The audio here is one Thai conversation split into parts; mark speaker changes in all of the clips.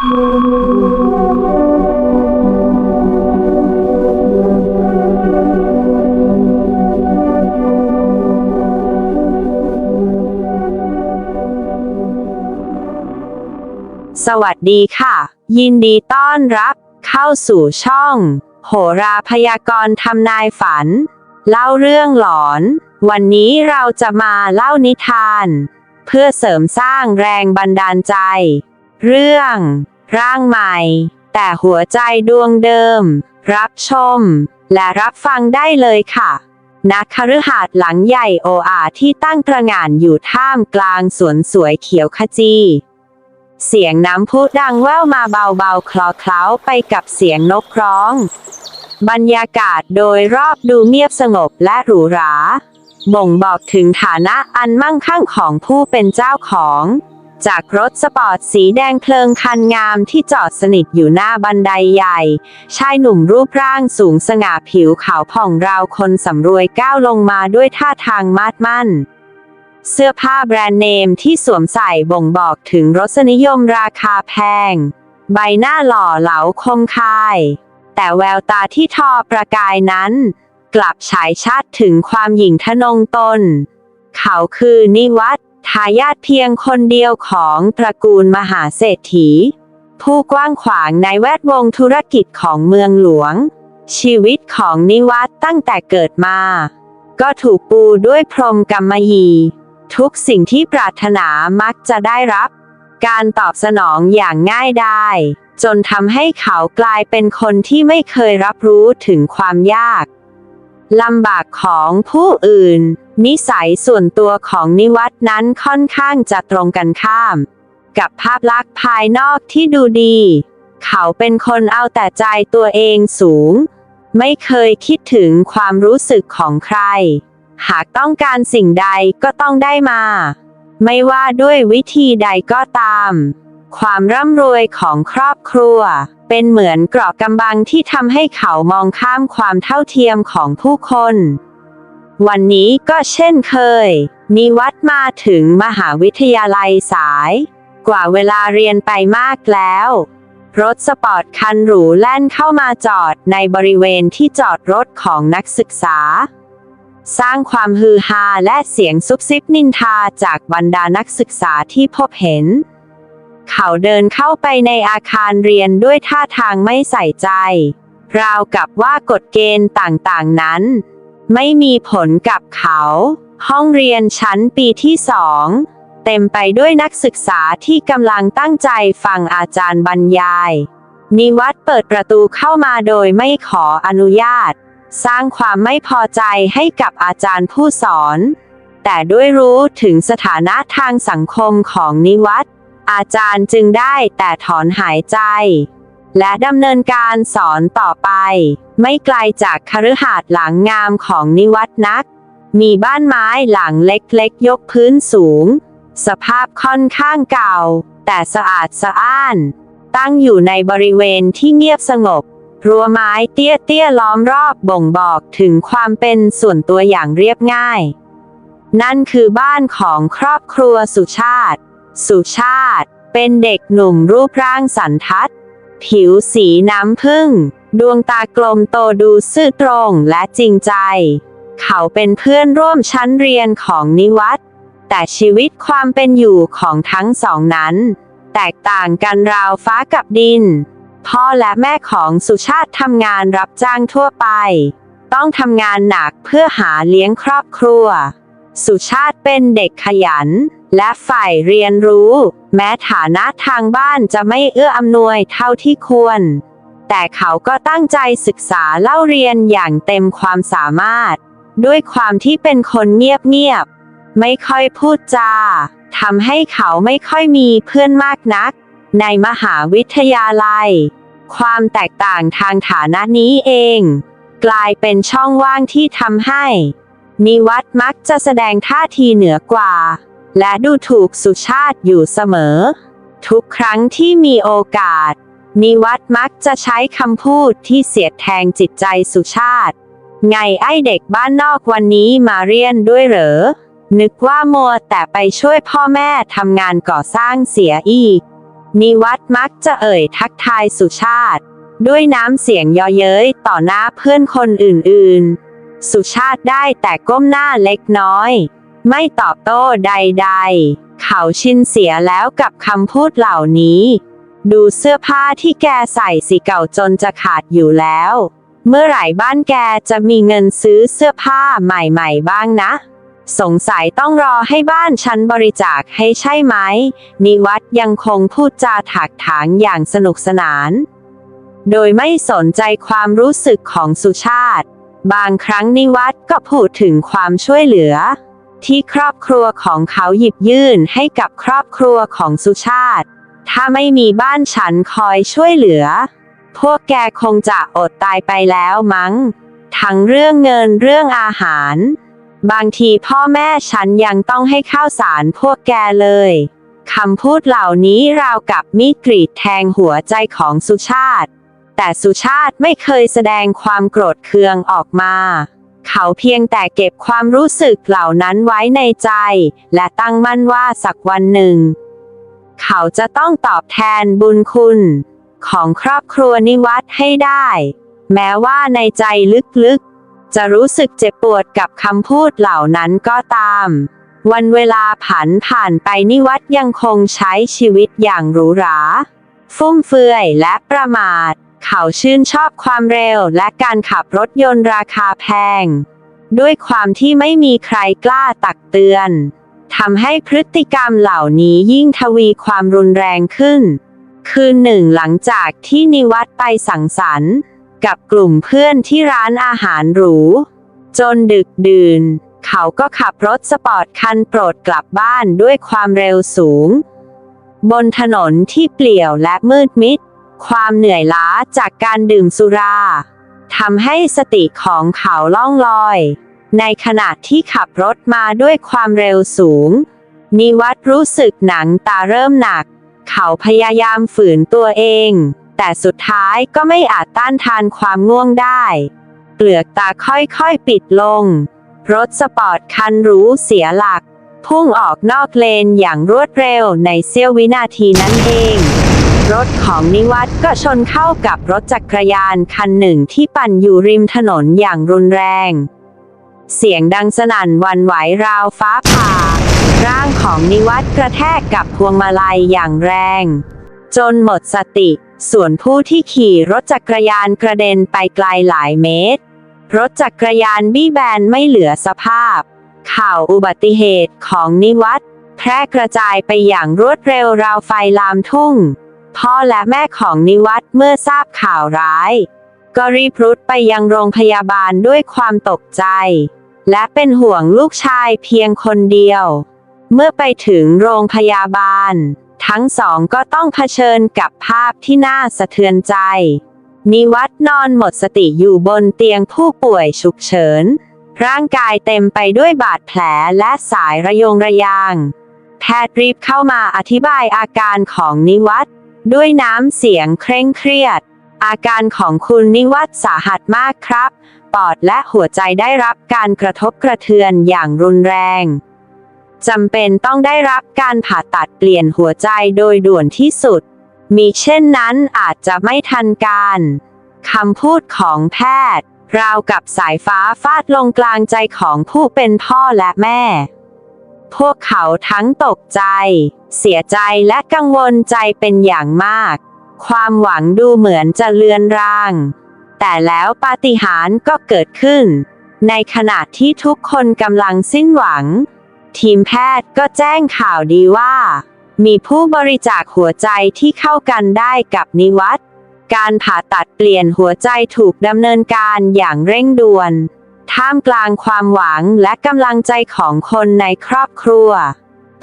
Speaker 1: สวัสดีค่ะ ยินดีต้อนรับเข้าสู่ช่อง โหราพยากรณ์ทำนายฝัน เล่าเรื่องหลอน วันนี้เราจะมาเล่านิทาน เพื่อเสริมสร้างแรงบันดาลใจ เรื่อง ร่างใหม่ แต่หัวใจดวงเดิม รับชม และรับฟังได้เลยค่ะณคฤหาสน์หลังใหญ่โออาที่ตั้งตระหง่านอยู่ท่ามกลางสวนสวยเขียวขจี เสียงน้ำพุดังแว่วมาเบาๆ คลอเคล้าไปกับเสียงนกร้อง บรรยากาศโดยรอบดูเงียบสงบและหรูหรา บ่งบอกถึงฐานะอันมั่งคั่งของผู้เป็นเจ้าของ จากรถสปอร์ตสีแดงเพลิงคันงามที่จอดสนิทอยู่หน้าบันไดใหญ่ ชายหนุ่มรูปร่างสูงสง่าผิวขาวผ่องราวคนสำรวยก้าวลงมาด้วยท่าทางมาดมั่น เสื้อผ้าแบรนด์เนมที่สวมใส่บ่งบอกถึงรสนิยมราคาแพง ใบหน้าหล่อเหลาคมคาย แต่แววตาที่ทอประกายนั้น กลับฉายชัดถึงความหยิ่งทะนงตน เขาคือนิวัต ทายาทเพียงคนเดียวของตระกูลมหาเศรษฐี ผู้กว้างขวางในแวดวงธุรกิจของเมืองหลวง ชีวิตของนิวัตตั้งแต่เกิดมา ก็ถูกปูด้วยพรหมกรรมยี ทุกสิ่งที่ปรารถนามักจะได้รับ การตอบสนองอย่างง่ายได้จนทำให้เขากลายเป็นคนที่ไม่เคยรับรู้ถึงความยาก ลำบากของผู้อื่น นิสัยส่วนตัวของนิวัตนั้นค่อนข้างจะตรงกันข้าม กับภาพลักษณ์ภายนอกที่ดูดี เขาเป็นคนเอาแต่ใจตัวเองสูง ไม่เคยคิดถึงความรู้สึกของใคร หากต้องการสิ่งใดก็ต้องได้มา ไม่ว่าด้วยวิธีใดก็ตาม ความร่ำรวยของครอบครัว เป็นเหมือนเกราะกำบังที่ทำให้เขามองข้ามความเท่าเทียมของผู้คน วันนี้ก็เช่นเคย นิวัดมาถึงมหาวิทยาลัยสาย กว่าเวลาเรียนไปมากแล้ว รถสปอร์ตคันหรูแล่นเข้ามาจอดในบริเวณที่จอดรถของนักศึกษา สร้างความฮือฮาและเสียงซุบซิบนินทาจากบรรดานักศึกษาที่พบเห็น เขาเดินเข้าไปในอาคารเรียนด้วยท่าทางไม่ใส่ใจ ราวกับว่ากฎเกณฑ์ต่างๆนั้น ไม่มีผลกับเขา ห้องเรียนชั้นปีที่สองเต็มไปด้วยนักศึกษาที่กำลังตั้งใจฟังอาจารย์บรรยาย นิวัตเปิดประตูเข้ามาโดยไม่ขออนุญาต สร้างความไม่พอใจให้กับอาจารย์ผู้สอน แต่ด้วยรู้ถึงสถานะทางสังคมของนิวัต อาจารย์จึงได้แต่ถอนหายใจ และดำเนินการสอนต่อไป ไม่ไกลจากคฤหาสน์หลังงามของนิวัตนัก มีบ้านไม้หลังเล็กๆ ยกพื้นสูง สภาพค่อนข้างเก่า แต่สะอาดสะอ้าน ตั้งอยู่ในบริเวณที่เงียบสงบรั้วไม้เตี้ยๆล้อมรอบบ่งบอกถึงความเป็นส่วนตัวอย่างเรียบง่าย นั่นคือบ้านของครอบครัวสุชาติ สุชาติ เป็นเด็กหนุ่มรูปร่างสันทัด ผิวสีน้ำผึ้ง ดวงตากลมโตดูซื่อตรงและจริงใจ เขาเป็นเพื่อนร่วมชั้นเรียนของนิวัตแต่ชีวิตความเป็นอยู่ของทั้งสองนั้น แตกต่างกันราวฟ้ากับดิน พ่อและแม่ของสุชาติทำงานรับจ้างทั่วไป ต้องทำงานหนักเพื่อหาเลี้ยงครอบครัว สุชาติเป็นเด็กขยัน และใฝ่เรียนรู้ แม้ฐานะทางบ้านจะไม่เอื้ออำนวยเท่าที่ควร แต่เขาก็ตั้งใจศึกษาเล่าเรียนอย่างเต็มความสามารถ ด้วยความที่เป็นคนเงียบๆไม่ค่อยพูดจาทำให้เขาไม่ค่อยมีเพื่อนมากนัก ในมหาวิทยาลัย ความแตกต่างทางฐานะนี้เอง กลายเป็นช่องว่างที่ทำให้ นิวัตมักจะแสดงท่าทีเหนือกว่า และดูถูกสุชาติอยู่เสมอ ทุกครั้งที่มีโอกาส นิวัตมักจะใช้คำพูดที่เสียดแทงจิตใจสุชาติ ไงไอเด็กบ้านนอกวันนี้มาเรียนด้วยเหรอ นึกว่ามัวแต่ไปช่วยพ่อแม่ทำงานก่อสร้างเสียอีก นิวัตมักจะเอ่ยทักทายสุชาติ ด้วยน้ำเสียงเยอเย้ยต่อหน้าเพื่อนคนอื่นๆ สุชาติได้แต่ก้มหน้าเล็กน้อย ไม่ตอบโต้ใดๆ เขาชินเสียแล้วกับคำพูดเหล่านี้ ดูเสื้อผ้าที่แกใส่สิเก่าจนจะขาดอยู่แล้ว เมื่อไหร่บ้านแกจะมีเงินซื้อเสื้อผ้าใหม่ๆบ้างนะ สงสัยต้องรอให้บ้านฉันบริจาคให้ใช่ไหม นิวัตยังคงพูดจาถักถางอย่างสนุกสนาน โดยไม่สนใจความรู้สึกของสุชาติ บางครั้งนิวัตก็พูดถึงความช่วยเหลือ ที่ครอบครัวของเขาหยิบยื่นให้กับครอบครัวของสุชาติ ถ้าไม่มีบ้านฉันคอยช่วยเหลือ พวกแกคงจะอดตายไปแล้วมั้ง ทั้งเรื่องเงินเรื่องอาหาร บางทีพ่อแม่ฉันยังต้องให้ข้าวสารพวกแกเลยคำพูดเหล่านี้ราวกับมีดกรีดแทงหัวใจของสุชาติ แต่สุชาติไม่เคยแสดงความโกรธเคืองออกมา เขาเพียงแต่เก็บความรู้สึกเหล่านั้นไว้ในใจ และตั้งมั่นว่าสักวันหนึ่ง เขาจะต้องตอบแทนบุญคุณ ของครอบครัวนิวัตให้ได้ แม้ว่าในใจลึกๆ จะรู้สึกเจ็บปวดกับคำพูดเหล่านั้นก็ตามวันเวลาผ่านผ่านไปนิวัตยังคงใช้ชีวิตอย่างหรูหรา ฟุ่มเฟือยและประมาท เขาชื่นชอบความเร็วและการขับรถยนต์ราคาแพง ด้วยความที่ไม่มีใครกล้าตักเตือนทำให้พฤติกรรมเหล่านี้ยิ่งทวีความรุนแรงขึ้น คืนหนึ่งหลังจากที่นิวัตไปสังสรรค์ กับกลุ่มเพื่อนที่ร้านอาหารหรู จนดึกดื่น เขาก็ขับรถสปอร์ตคันโปรดกลับบ้านด้วยความเร็วสูง บนถนนที่เปลี่ยวและมืดมิด ความเหนื่อยล้าจากการดื่มสุราทำให้สติของเขาล่องลอย ในขณะที่ขับรถมาด้วยความเร็วสูง นิวัตรู้สึกหนังตาเริ่มหนัก เขาพยายามฝืนตัวเอง แต่สุดท้ายก็ไม่อาจต้านทานความง่วงได้เปลือกตาค่อยๆปิดลง รถสปอร์ตคันหรูเสียหลัก พุ่งออกนอกเลนอย่างรวดเร็วในเสี้ยววินาทีนั้นเอง รถของนิวัตก็ชนเข้ากับรถจักรยานคันหนึ่งที่ปั่นอยู่ริมถนนอย่างรุนแรง เสียงดังสนั่นวันไหวราวฟ้าผ่า ร่างของนิวัตกระแทกกับพวงมาลัยอย่างแรง จนหมดสติ ส่วนผู้ที่ขี่รถจักรยานกระเด็นไปไกลหลายเมตร รถจักรยานบี้แบนไม่เหลือสภาพ ข่าวอุบัติเหตุของนิวัตแพร่กระจายไปอย่างรวดเร็วราวไฟลามทุ่ง พ่อและแม่ของนิวัตเมื่อทราบข่าวร้าย ก็รีบรุดไปยังโรงพยาบาลด้วยความตกใจ และเป็นห่วงลูกชายเพียงคนเดียว เมื่อไปถึงโรงพยาบาล ทั้งสองก็ต้องเผชิญกับภาพที่น่าสะเทือนใจ นิวัตนอนหมดสติอยู่บนเตียงผู้ป่วยฉุกเฉิน ร่างกายเต็มไปด้วยบาดแผลและสายระยงระยาง แพทย์รีบเข้ามาอธิบายอาการของนิวัต ด้วยน้ำเสียงเคร่งเครียด อาการของคุณนิวัตสาหัสมากครับ ปอดและหัวใจได้รับการกระทบกระเทือนอย่างรุนแรงจำเป็นต้องได้รับการผ่าตัดเปลี่ยนหัวใจโดยด่วนที่สุด มีเช่นนั้นอาจจะไม่ทันการคำพูดของแพทย์ ราวกับสายฟ้าฟาดลงกลางใจของผู้เป็นพ่อและแม่ พวกเขาทั้งตกใจ เสียใจและกังวลใจเป็นอย่างมาก ความหวังดูเหมือนจะเลือนราง แต่แล้วปาฏิหาริย์ก็เกิดขึ้น ในขณะที่ทุกคนกำลังสิ้นหวัง ทีมแพทย์ก็แจ้งข่าวดีว่า มีผู้บริจาคหัวใจที่เข้ากันได้กับนิวัตการผ่าตัดเปลี่ยนหัวใจถูกดำเนินการอย่างเร่งด่วน ท่ามกลางความหวังและกำลังใจของคนในครอบครัว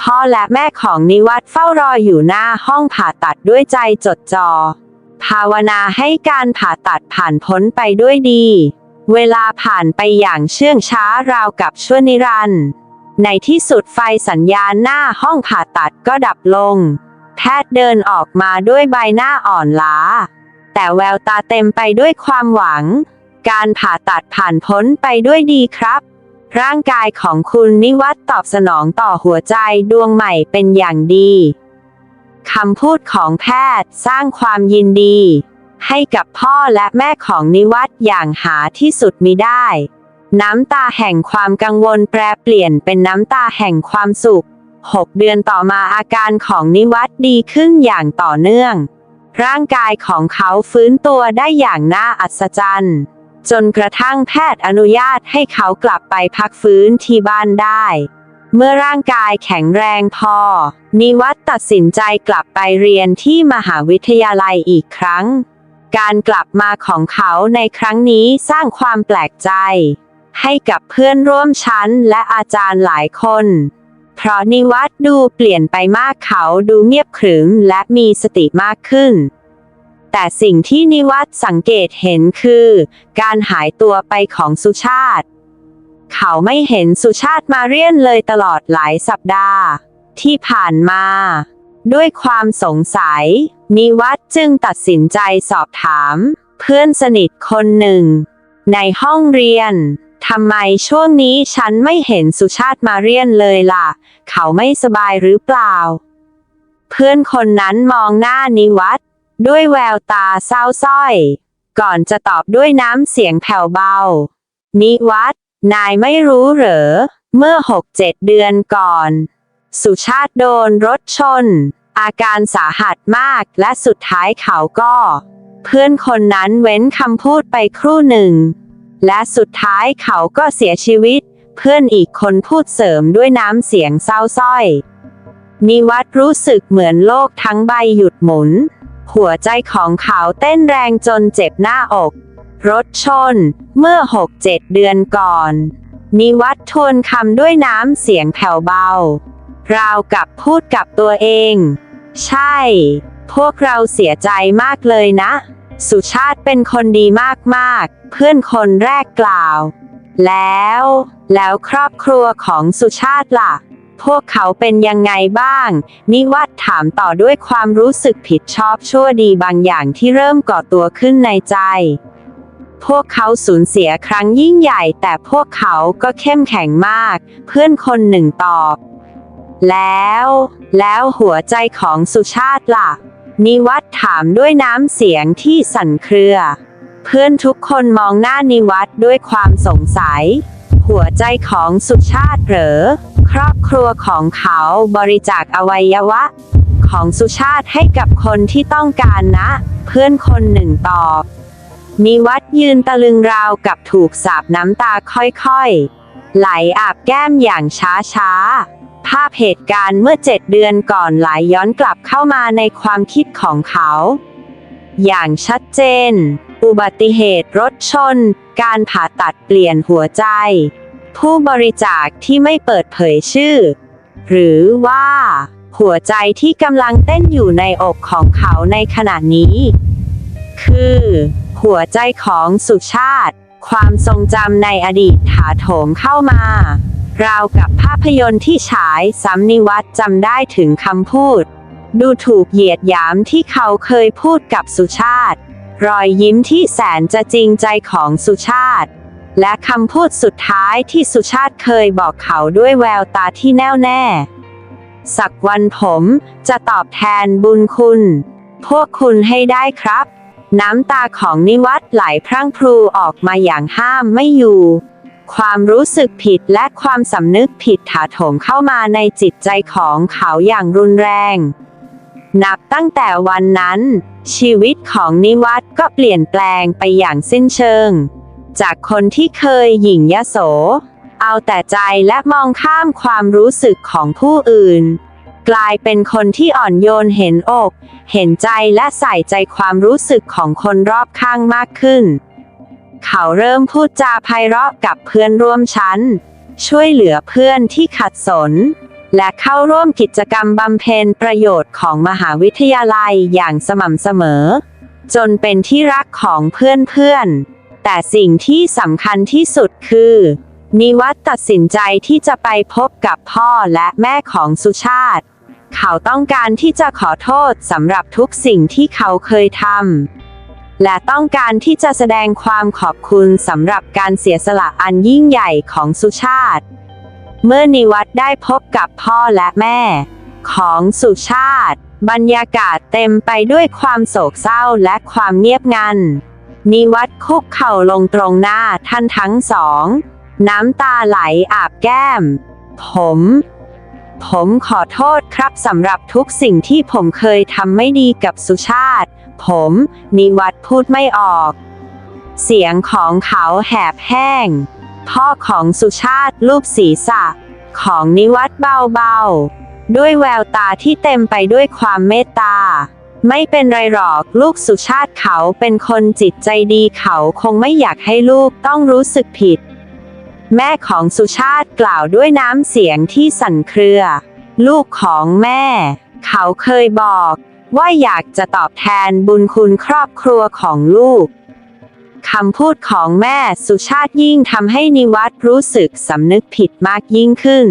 Speaker 1: พ่อและแม่ของนิวัตเฝ้ารออยู่หน้าห้องผ่าตัดด้วยใจจดจอ่อภาวนาให้การผ่าตัดผ่านพ้นไปด้วยดี เวลาผ่านไปอย่างเชื่องช้าราวกับชั่วนิรันดร์ในที่สุดไฟสัญญาณหน้าห้องผ่าตัดก็ดับลง แพทย์เดินออกมาด้วยใบหน้าอ่อนล้า แต่แววตาเต็มไปด้วยความหวัง การผ่าตัดผ่านพ้นไปด้วยดีครับ ร่างกายของคุณนิวัตตอบสนองต่อหัวใจดวงใหม่เป็นอย่างดีคำพูดของแพทย์สร้างความยินดี ให้กับพ่อและแม่ของนิวัตอย่างหาที่สุดมิได้ น้ำตาแห่งความกังวลแปรเปลี่ยนเป็นน้ำตาแห่งความสุขหกเดือนต่อมาอาการของนิวัตดีขึ้นอย่างต่อเนื่อง ร่างกายของเขาฟื้นตัวได้อย่างน่าอัศจรรย์ จนกระทั่งแพทย์อนุญาตให้เขากลับไปพักฟื้นที่บ้านได้ เมื่อร่างกายแข็งแรงพอ นิวัตตัดสินใจกลับไปเรียนที่มหาวิทยาลัยอีกครั้ง การกลับมาของเขาในครั้งนี้สร้างความแปลกใจ ให้กับเพื่อนร่วมชั้นและอาจารย์หลายคนเพราะนิวัตดูเปลี่ยนไปมากเขาดูเงียบขรึมและมีสติมากขึ้น แต่สิ่งที่นิวัตสังเกตเห็นคือ การหายตัวไปของสุชาติ เขาไม่เห็นสุชาติมาเรียนเลยตลอดหลายสัปดาห์ ที่ผ่านมา ด้วยความสงสัย นิวัตจึงตัดสินใจสอบถาม เพื่อนสนิทคนหนึ่ง ในห้องเรียนทำไมช่วงนี้ฉันไม่เห็นสุชาติมาเรียนเลยล่ะ เขาไม่สบายหรือเปล่า เพื่อนคนนั้นมองหน้านิวัต ด้วยแววตาเศร้าส้อย ก่อนจะตอบด้วยน้ำเสียงแผ่วเบา นิวัตนายไม่รู้เหรอ เมื่อหกเจ็ดเดือนก่อน สุชาติโดนรถชน อาการสาหัสมากและสุดท้ายเขาก็ เพื่อนคนนั้นเว้นคำพูดไปครู่หนึ่ง และสุดท้ายเขาก็เสียชีวิต เพื่อนอีกคนพูดเสริมด้วยน้ำเสียงเศร้าส้อย นิวัตรู้สึกเหมือนโลกทั้งใบหยุดหมุน หัวใจของเขาเต้นแรงจนเจ็บหน้าอก รถชน เมื่อหกเจ็ดเดือนก่อน นิวัตทวนคำด้วยน้ำเสียงแผ่วเบา ราวกับพูดกับตัวเอง ใช่ พวกเราเสียใจมากเลยนะ สุชาติเป็นคนดีมากๆ เพื่อนคนแรกกล่าว แล้ว แล้วครอบครัวของสุชาติล่ะ พวกเขาเป็นยังไงบ้าง นิวัตถามต่อด้วยความรู้สึกผิดชอบชั่วดีบางอย่างที่เริ่มก่อตัวขึ้นในใจ พวกเขาสูญเสียครั้งยิ่งใหญ่แต่พวกเขาก็เข้มแข็งมาก เพื่อนคนหนึ่งตอบ แล้ว แล้วหัวใจของสุชาติล่ะ นิวัตถามด้วยน้ำเสียงที่สั่นเครือ เพื่อนทุกคนมองหน้านิวัตด้วยความสงสัย หัวใจของสุชาติเหรอ ครอบครัวของเขาบริจาคอวัยวะ ของสุชาติให้กับคนที่ต้องการนะ เพื่อนคนหนึ่งตอบ นิวัตยืนตะลึงราวกับถูกสาบน้ำตาค่อยๆ ไหลอาบแก้มอย่างช้าๆ ภาพเหตุการณ์เมื่อเจ็ดเดือนก่อนไหลย้อนกลับเข้ามาในความคิดของเขา อย่างชัดเจนอุบัติเหตุรถชน การผ่าตัดเปลี่ยนหัวใจ ผู้บริจาคที่ไม่เปิดเผยชื่อ หรือว่า หัวใจที่กำลังเต้นอยู่ในอกของเขาในขณะนี้ คือ หัวใจของสุชาติ ความทรงจำในอดีตถาโถมเข้ามาราวกับภาพยนตร์ที่ฉายซ้ำนิวัตจำได้ถึงคำพูด ดูถูกเหยียดหยามที่เขาเคยพูดกับสุชาติ รอยยิ้มที่แสนจะจริงใจของสุชาติ และคำพูดสุดท้ายที่สุชาติเคยบอกเขาด้วยแววตาที่แน่วแน่ สักวันผมจะตอบแทนบุญคุณ พวกคุณให้ได้ครับ น้ำตาของนิวัตไหลพรั่งพรูออกมาอย่างห้ามไม่อยู่ ความรู้สึกผิดและความสำนึกผิดถาโถมเข้ามาในจิตใจของเขาอย่างรุนแรง นับตั้งแต่วันนั้น ชีวิตของนิวัตก็เปลี่ยนแปลงไปอย่างสิ้นเชิง จากคนที่เคยหยิ่งยโส เอาแต่ใจและมองข้ามความรู้สึกของผู้อื่น กลายเป็นคนที่อ่อนโยนเห็นอก เห็นใจและใส่ใจความรู้สึกของคนรอบข้างมากขึ้น เขาเริ่มพูดจาไพเราะกับเพื่อนร่วมชั้น ช่วยเหลือเพื่อนที่ขัดสน และเข้าร่วมกิจกรรมบำเพ็ญประโยชน์ของมหาวิทยาลัยอย่างสม่ำเสมอ จนเป็นที่รักของเพื่อนๆ แต่สิ่งที่สำคัญที่สุดคือ นิวัตตัดสินใจที่จะไปพบกับพ่อและแม่ของสุชาติ เขาต้องการที่จะขอโทษสำหรับทุกสิ่งที่เขาเคยทำและต้องการที่จะแสดงความขอบคุณสำหรับการเสียสละอันยิ่งใหญ่ของสุชาติ เมื่อนิวัตได้พบกับพ่อและแม่ ของสุชาติ บรรยากาศเต็มไปด้วยความโศกเศร้าและความเงียบงัน นิวัตคุกเข่าลงตรงหน้าท่านทั้งสอง น้ำตาไหลอาบแก้ม ผม ผมขอโทษครับสำหรับทุกสิ่งที่ผมเคยทำไม่ดีกับสุชาติ ผม นิวัตพูดไม่ออก เสียงของเขาแหบแห้ง พ่อของสุชาติลูบศีรษะ ของนิวัตเบาๆ ด้วยแววตาที่เต็มไปด้วยความเมตตา ไม่เป็นไรหรอกลูกสุชาติเขาเป็นคนจิตใจดีเขาคงไม่อยากให้ลูกต้องรู้สึกผิด แม่ของสุชาติกล่าวด้วยน้ำเสียงที่สั่นเครือ ลูกของแม่ เขาเคยบอก ว่าอยากจะตอบแทนบุญคุณครอบครัวของลูกคำพูดของแม่สุชาติยิ่งทำให้นิวัตรู้สึกสำนึกผิดมากยิ่งขึ้น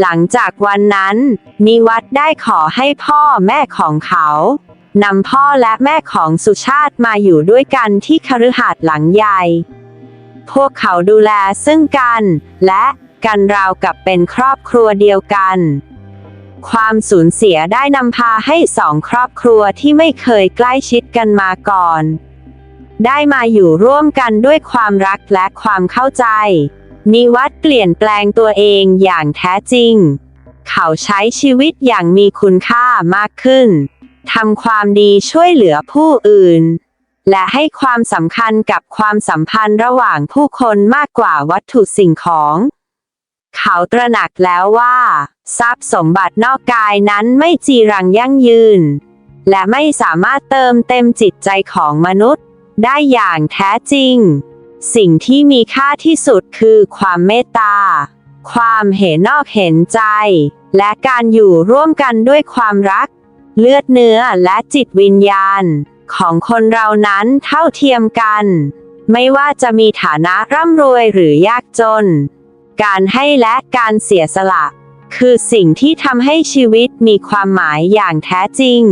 Speaker 1: หลังจากวันนั้น นิวัตได้ขอให้พ่อแม่ของเขานำพ่อและแม่ของสุชาติมาอยู่ด้วยกันที่คฤหาสน์หลังใหญ่ พวกเขาดูแลซึ่งกัน และกันราวกับเป็นครอบครัวเดียวกัน ความสูญเสียได้นำพาให้สองครอบครัวที่ไม่เคยใกล้ชิดกันมาก่อน ได้มาอยู่ร่วมกันด้วยความรักและความเข้าใจ นิวัตเปลี่ยนแปลงตัวเองอย่างแท้จริง เขาใช้ชีวิตอย่างมีคุณค่ามากขึ้น ทำความดีช่วยเหลือผู้อื่น และให้ความสำคัญกับความสัมพันธ์ระหว่างผู้คนมากกว่าวัตถุสิ่งของ เขาตระหนักแล้วว่า ทรัพย์สมบัตินอกกายนั้นไม่จีรังยั่งยืน และไม่สามารถเติมเต็มจิตใจของมนุษย์ ได้อย่างแท้จริง สิ่งที่มีค่าที่สุดคือความเมตตา ความเห็นนอกเห็นใจ และการอยู่ร่วมกันด้วยความรัก เลือดเนื้อและจิตวิญญาณ ของคนเรานั้นเท่าเทียมกัน ไม่ว่าจะมีฐานะร่ำรวยหรือยากจน การให้และการเสียสละ คือสิ่งที่ทำให้ชีวิตมีความหมายอย่างแท้จริง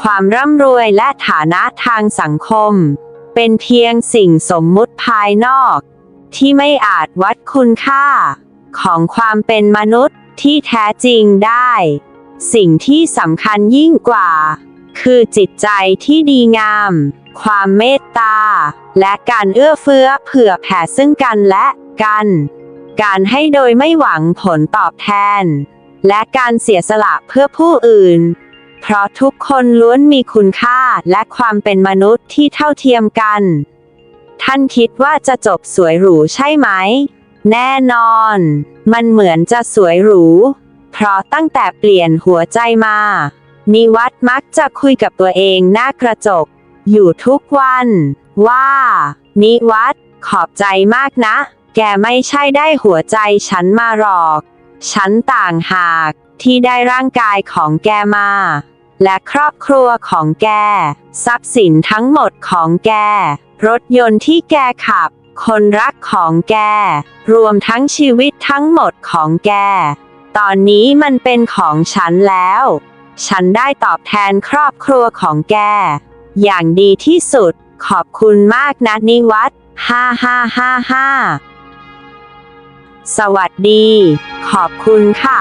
Speaker 1: ความร่ำรวยและฐานะทางสังคม เป็นเพียงสิ่งสมมุติภายนอก ที่ไม่อาจวัดคุณค่า ของความเป็นมนุษย์ที่แท้จริงได้ สิ่งที่สำคัญยิ่งกว่า คือจิตใจที่ดีงาม ความเมตตา และการเอื้อเฟื้อเผื่อแผ่ซึ่งกันและกัน การให้โดยไม่หวังผลตอบแทน และการเสียสละเพื่อผู้อื่น เพราะทุกคนล้วนมีคุณค่าและความเป็นมนุษย์ที่เท่าเทียมกัน ท่านคิดว่าจะจบสวยหรูใช่ไหม แน่นอน มันเหมือนจะสวยหรู เพราะตั้งแต่เปลี่ยนหัวใจมา นิวัตมักจะคุยกับตัวเองหน้ากระจก อยู่ทุกวัน ว่า นิวัตขอบใจมากนะ แกไม่ใช่ได้หัวใจฉันมาหรอก ฉันต่างหากที่ได้ร่างกายของแกมา และครอบครัวของแก ทรัพย์สินทั้งหมดของแก รถยนต์ที่แกขับ คนรักของแก รวมทั้งชีวิตทั้งหมดของแก ตอนนี้มันเป็นของฉันแล้ว ฉันได้ตอบแทนครอบครัวของแก อย่างดีที่สุด ขอบคุณมากนะนิวัตห้าห้าห้าห้าสวัสดี ขอบคุณค่ะ